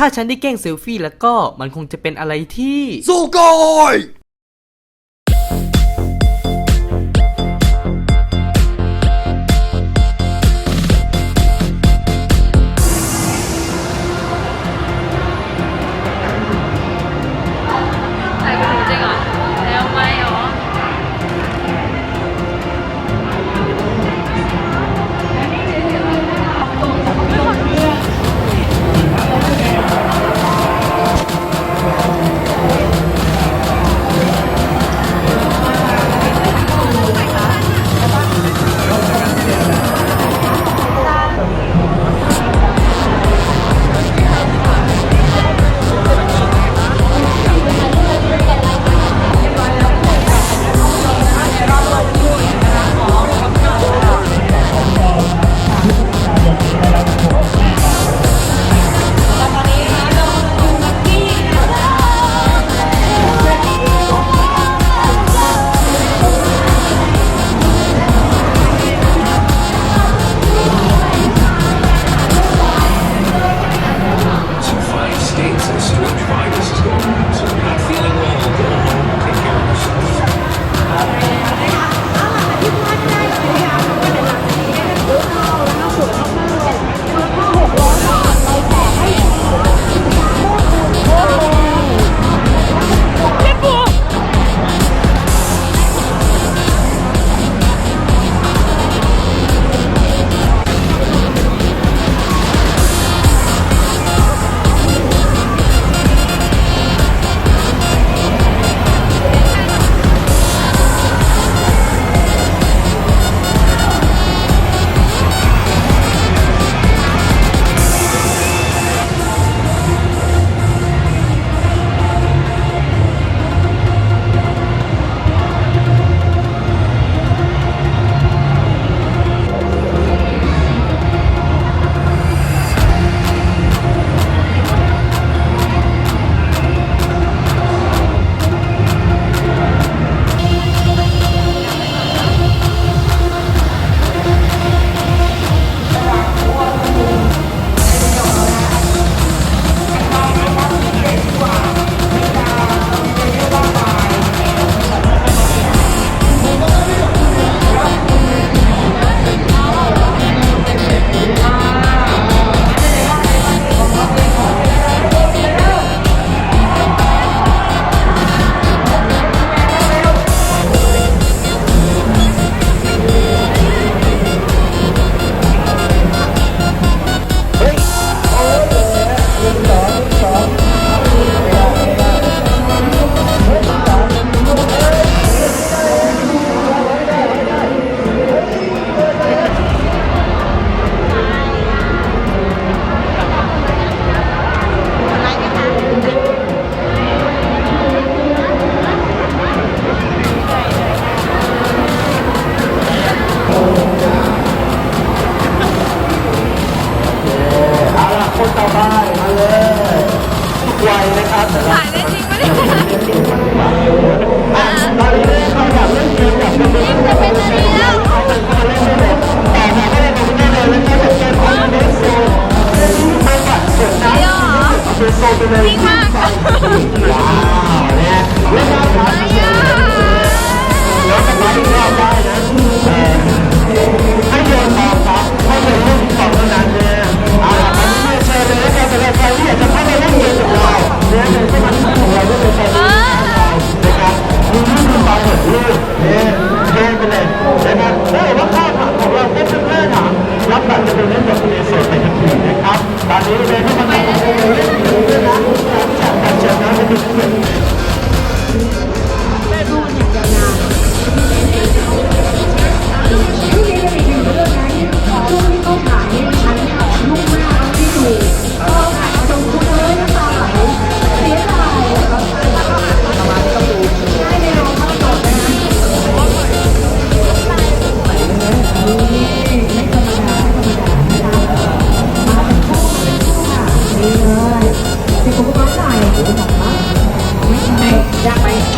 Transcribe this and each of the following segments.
ถ้าฉันได้แกล้งเซลฟี่แล้วก็มันคงจะเป็นอะไรที่ สู้กอย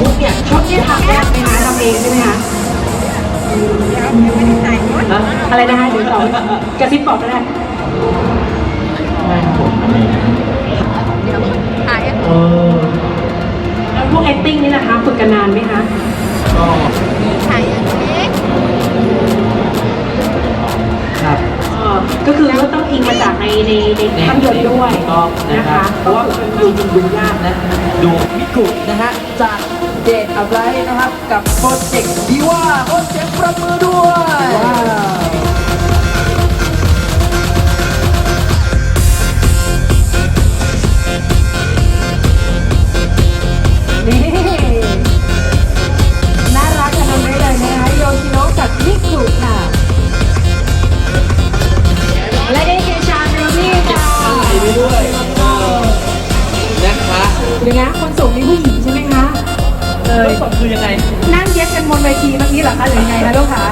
คุกเนี่ยชอบที่ทำยากไหาคะทำเองใช่ไหมคะอะไรนะคะเดี๋ยวตอบกระซิบบอกก็ได้ไม่ผยเออวพวกอตติ้งนี่นะคะฝึกกันนานไหมคะก็ถ่ายเล็กครับก็คือก็ต้องอิงมาจากในในในภาพยนตร์ด้วยนะคะเพราะว่าดูดูยากนะดูมิกุนะฮะจาก เดทอะไรนะครับ กับโปรเจกต์ดีว่าโอ้เสียงประมือด้วย อกี้เหรอคะหรือยังไงคะลูกคะ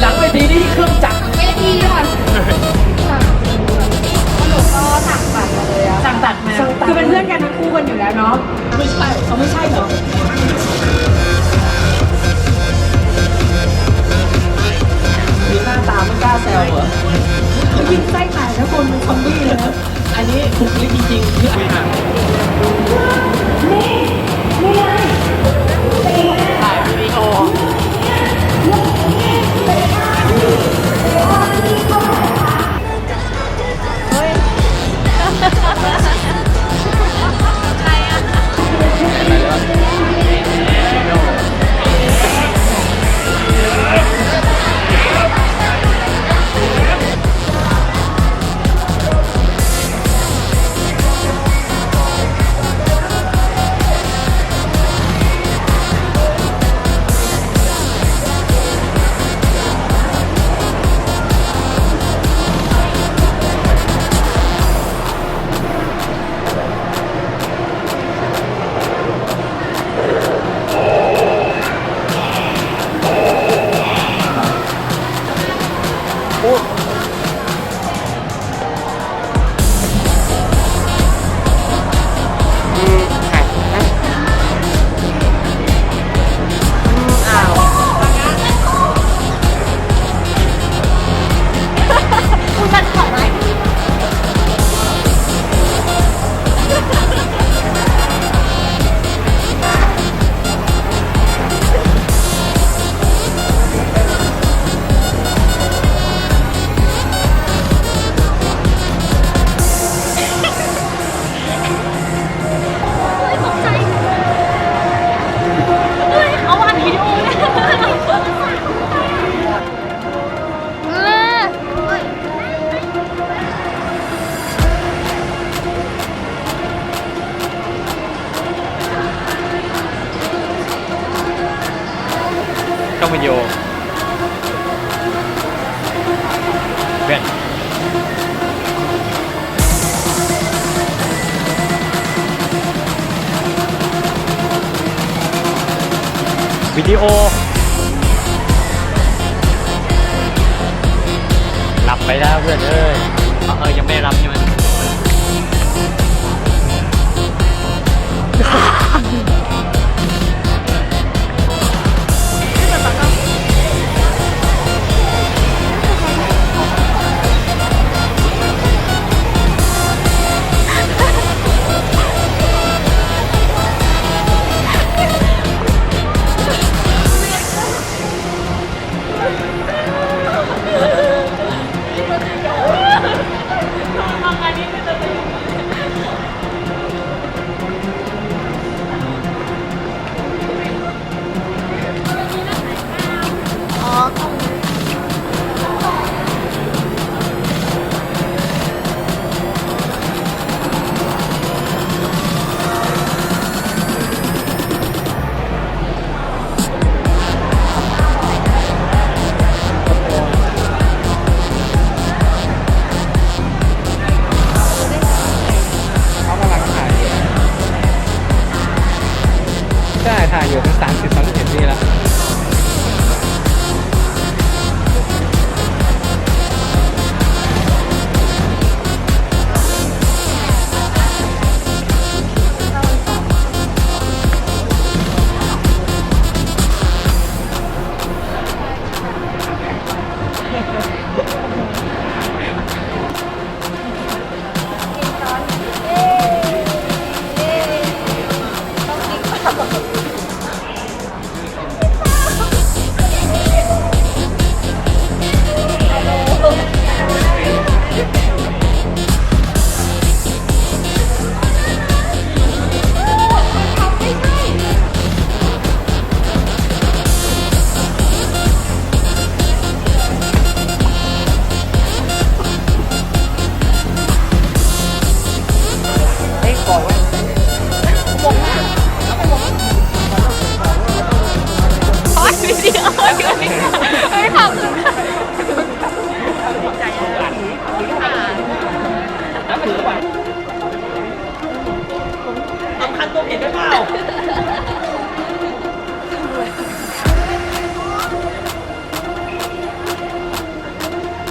หลังเวทีนี่เครื่องจักรเวทีค่ะหนูก็สั่งตัดมาคือเป็นเพื่อนกันทั้งคู่กันอยู่แล้วเนาะไม่ใช่เขาไม่ใช่เหรอมีหน้าตาไม่กล้าแซวเหรอเขายิงไส้แตกนะคนเป็นซอมบี้เลยอันนี้บุคลิกจริงๆคืออ่านถ่ คุ ต้องวิดีโอเพื่อนวิดีโอหลับไปแล้วเพื่อนเอ้ยเออยังไม่รับใช่ไหม ใช่ถ่ายอยู่เป็นสามสิบสามสิบเอ็ดนี่แล้ว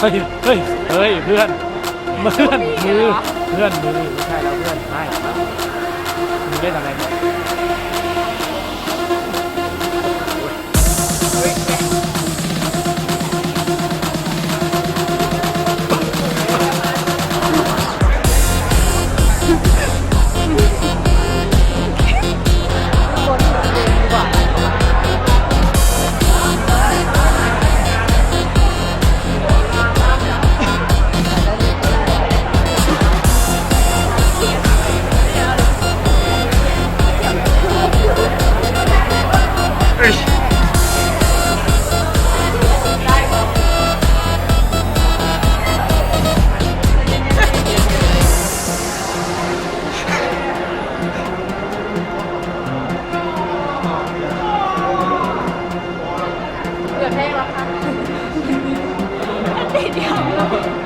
ฮ้ยเฮ้ยเฮ้ยเพื่อนเพื่อนมือเพื่อนมือไม่ใช่แล้วเพื่อนไม่มึงเล่นอะไรเนี่ย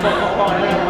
บอกบอกบอ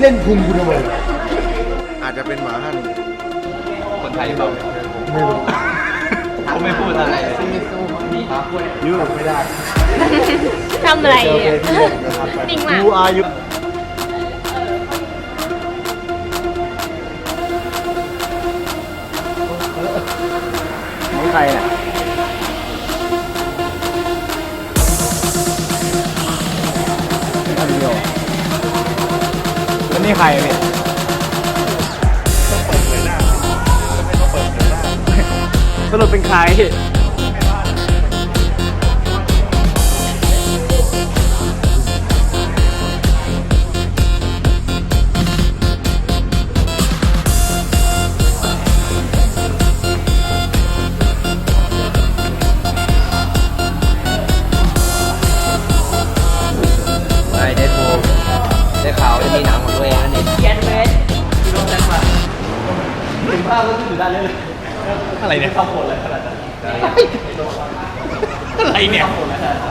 เล่นพุงกูทำไมอาจจะเป็นหมาหันคนไทยเปล่าไม่รู้เขาไม่พูดอะไรเลยยืดไม่ได้ทำอะไรอะจริงมากยูอายุนี่ใครเนี่ย นี่ใครเนี่ยสรุปเป็นใคร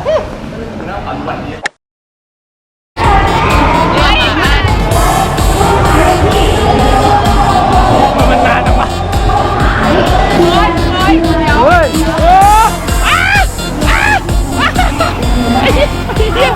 โอ้อ้าอ้าไอ้เหี้